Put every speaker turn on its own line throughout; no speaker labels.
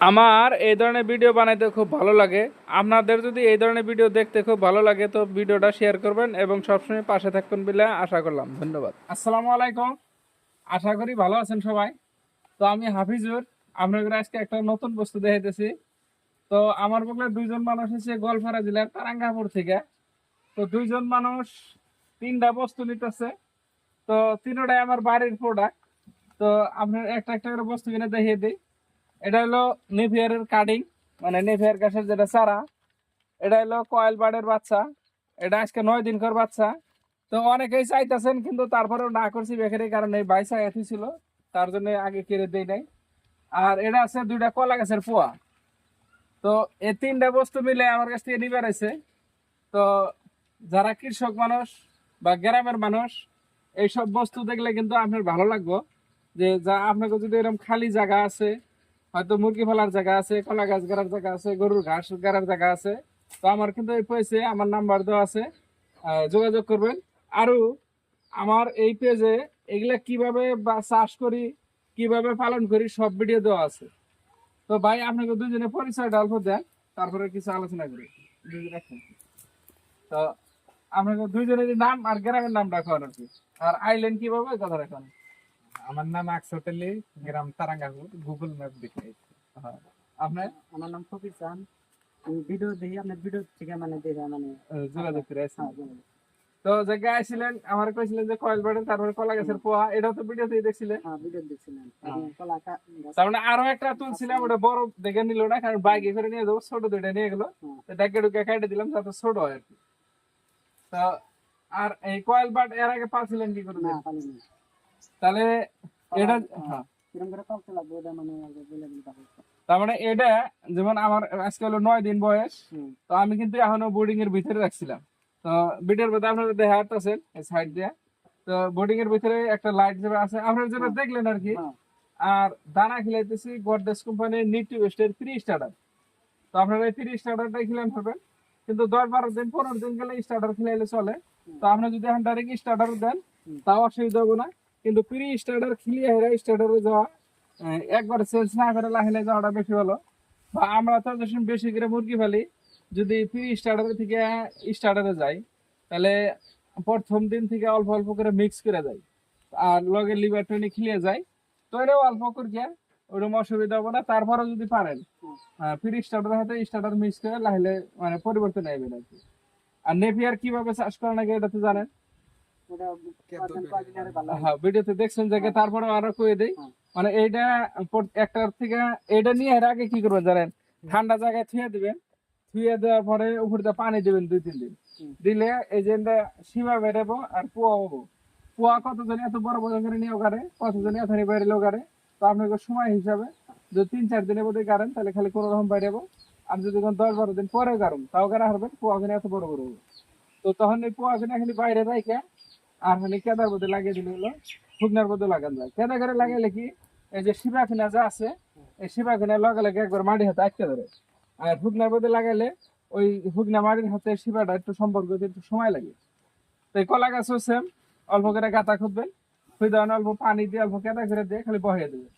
আমার এই ধরনের ভিডিও বানাইতে খুব ভালো লাগে। আপনাদের যদি এই ধরনের ভিডিও দেখতে খুব ভালো লাগে, তো ভিডিওটা শেয়ার করবেন এবং সবসময় পাশে থাকবেন বলে আশা করলাম। ধন্যবাদ। আসসালামু আলাইকুম। আশা করি ভালো আছেন সবাই। তো আমি হাফিজুর। আপনাদের আজকে একটা নতুন বস্তু দেখাইতেছি। তো আমার বগলে দুইজন মানুষ এসে গোয়ালপাড়া জেলার তারাঙ্গাপুর থেকে। তো দুইজন মানুষ তিনটা বস্তু নিতেছে। তো তিনটাই আমার বাড়ির প্রোডাক্ট তো আপনার একটা একটা করে বস্তু কিনে দেখিয়ে দিই। এটা হলো নেভিয়ারের কাটিং মানে নেভিয়ার গাছের যেটা চারা, এটা হলো কয়েল বার্ডের বাচ্চা, এটা আজকে নয় দিন কর বাচ্চা। তো অনেকেই চাইতেছেন, কিন্তু তারপরেও না করছি, বেকারি কারণ এই বাইসা এথি ছিল তার জন্য আগে কেড়ে দেই নাই। আর এটা আছে দুইটা কলা গাছের পোয়া। তো এই তিনটা বস্তু মিলে আমার কাছ থেকে নিবে রয়েছে তো যারা কৃষক মানুষ বা গ্রামের মানুষ, এইসব বস্তু দেখলে কিন্তু আপনার ভালো লাগবো। যে যা, আপনাকে যদি এরকম খালি জায়গা আছে হয়তো মুরগি ফেলার জায়গা আছে, কলা গাছ গাড়ার জায়গা আছে, গরুর ঘাস গাড়ার জায়গা আছে। তো আমার কিন্তু এই পেজে আমার নাম্বার দেওয়া আছে যোগাযোগ করবেন। আরও আমার এই পেজে এগুলা কীভাবে বা চাষ করি, কীভাবে পালন করি, সব ভিডিও দেওয়া আছে। তো ভাই, আপনাকে দুজনে পরিচয় অল্প দেন, তারপরে কিছু আলোচনা করি। তো আপনাকে দুইজনের নাম আর গ্রামের নাম রাখো আর কি। আর আইলেন কীভাবে কথা রাখেন
আমার নাম আকসত আলী গ্রাম তারাঙ্গাপুর গুগল ম্যাপ দেখে
হ্যাঁ। আপনার?
আমার নাম ফকির চান ভিডিও দেখি আপনার ভিডিও থেকে মানে দেখে মানে
যোগাযোগ করে
হ্যাঁ।
তো জায়গায় আসছিলেন আমার কইছিলেন যে কয়েল বাড়ে তারপরে কলা গাছের পোয়া এটাও তো ভিডিওতেই দেখছিলেন।
হ্যাঁ ভিডিও
হ্যাঁ।
এই কলা
তার মানে আরও একটা তুলছিলাম ওটা বড় দেখে নিল না কারণ বাইকে করে নিয়ে যাব ছোট দুইটা নিয়ে গেলো।
হ্যাঁ।
ডাকে ডুকে কেটে দিলাম তাতে ছোট হয় আর কি। তো আর এই কয়েল বাট এর আগে পাচ্ছিলেন কি করে?
না
তাহলে এটা
হ্যাঁ।
হ্যাঁ
মানে
তার মানে এটা যেমন আমার আজকে হলো নয় দিন বয়স তো আমি কিন্তু এখনও বোর্ডিং এর ভিতরে রাখছিলাম। তো বিটের মধ্যে আপনারা দেখা যাচ্ছেন সাইড দিয়ে। তো বোর্ডিং এর ভিতরে একটা লাইট যেটা আছে আপনারা যেটা দেখলেন আর কি
হ্যাঁ।
আর দানা খেলাইতেছি গডরেজ কোম্পানির নিটি ওয়েস্টের থ্রি স্টার্টার তো আপনারা এই থ্রি স্টার্টারটাই খেলেন পাবেন কিন্তু দশ বারো দিন পনেরো দিন গেলে স্টার্টার খেলাইলে চলে। তো আপনি যদি এখন ডাইরেক্ট স্টার্টার দেন তাও অসুবিধা হবে না। কিন্তু প্রি স্টার্টার খেলিয়ে হেরে স্টার্টারে যাওয়া একবার সেলস না করে লাহিলে যাওয়াটা বেশি ভালো। বা আমরা তো যখন বেশি করে মুরগি ফেলি, যদি প্রি স্টার্টার থেকে স্টার্টারে যাই, তাহলে প্রথম দিন থেকে অল্প অল্প করে মিক্স করে যাই আর লগে লিভার টনি খেলিয়ে যায়, তো এটাও অল্প করে ওরকম অসুবিধা হবে না। তারপরে যদি পারেন। ফ্রি স্টার্টার হাতে স্টার্টার মিক্স করে লাহিলে মানে পরিবর্তন আসবে আর কি। আর নেপিয়ার কীভাবে চাষ করে নাকি এটা তো জানেন?
হয়।
হ্যাঁ ভিডিওতে দেখছেন জায়গায় তারপরে আরও কয়ে দেই।
হ্যাঁ।
মানে এইটা একটার থেকে এটা নিয়ে এর আগে কি করবেন জানেন? ঠান্ডা জায়গায় থুয়ে দিবেন। থুয়ে দেওয়ার পরে উপর পানি দিবেন দুই তিন দিন। দিলে এই যে সীমা বেরোবো আর পোয়া হব। পোয়া কতজন এত বড় বড় করে নিয়ে কতজন এত তো আপনাকে সময় হিসাবে যদি তিন চার দিনের মধ্যে গাড়েন তাহলে খালি কোনো রকম বাইরেবো। আর যদি কোনো দশ বারো দিন পরে গাড়ুন তাও গাড়া হারবেন পোয়া কিনে এত বড় বড় হবে। তো তখন এই পোয়া কিনে খালি বাইরে রাইখে আর হলে কেদার মধ্যে লাগিয়ে দিলে হলো শুকনার মধ্যে লাগান যায়। কেদা করে লাগাইলে কি এই যে শিবা কিনা যা আছে, এই শিবা কিনা লগে লাগে একবার মাটি হাতে আটকে ধরে। আর শুকনার মধ্যে লাগাইলে ওই শুকনা মাটির হাতে শিবাটা একটু সম্পর্ক একটু সময় লাগে। তো এই কলা গাছও সেম অল্প করে গাতা খুঁজবেন খুঁজে অল্প পানি দিয়ে অল্প কেদা করে দিয়ে খালি বহিয়ে দেবেন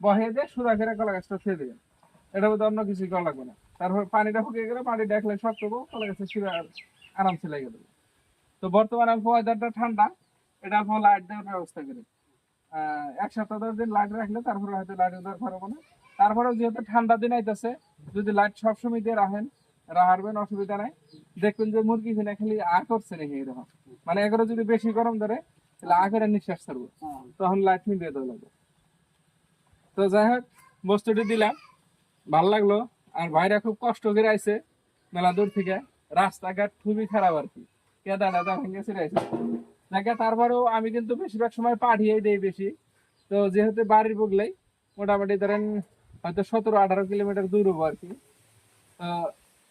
বহিয়ে দিয়ে সুদা করে কলা গাছটা খেয়ে দেবেন এটা মধ্যে অন্য কিছু করা লাগবে না। তারপর পানিটা শুকিয়ে গেলে পানি দেখলে শক্ত হব কলা গাছের শিবা আরামসে লেগে দেবে তো বর্তমানে ওয়েদারটা ঠান্ডা, এটা অল্প লাইট দেওয়ার ব্যবস্থা করি। এক সপ্তাহ দশ দিন লাইট রাখলে তারপরে হয়তো লাইটের দরকার হবে না তারপরেও যেহেতু ঠান্ডা দিন আইতেছে, যদি লাইট সবসময় দিয়ে রাখেন রাহারবেন অসুবিধা নাই। দেখবেন যে মুরগি কিনে খালি আ করছে নাকি এরকম মানে এগুলো যদি বেশি গরম ধরে, তাহলে আ করে নিঃশ্বাস ছাড়বো। তখন লাইট নিয়ে দেওয়া তো যাই হোক, বস্তুটি দিলাম। ভালো লাগল। আর ভাইরা খুব কষ্ট করে আইছে, মেলা দূর থেকে। রাস্তাঘাট খুবই খারাপ আর কি। কেদা টেদা ভেঙে ছিঁড়ে আইছে দেখে তারপরেও আমি কিন্তু বেশিরভাগ সময় পাঠিয়ে দেই বেশি। তো যেহেতু বাড়ির বগলেই, মোটামুটি ধরেন হয়তো সতেরো, আঠারো কিলোমিটার দূর হব আর কি। তো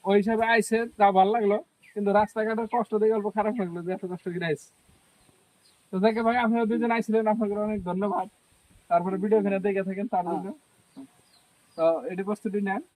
ওই হিসাবে আইসে তা ভালো লাগল। কিন্তু রাস্তাঘাটের কষ্ট দেখে অল্প খারাপ লাগল যে এত কষ্ট করে আইসে তো দেখে ভাই আপনারা দুজন আইছিলেন, আপনাকে অনেক ধন্যবাদ। তারপরে ভিডিও এখানে দেখে থাকেন তার জন্য তো এটি বস্তুটি নেন।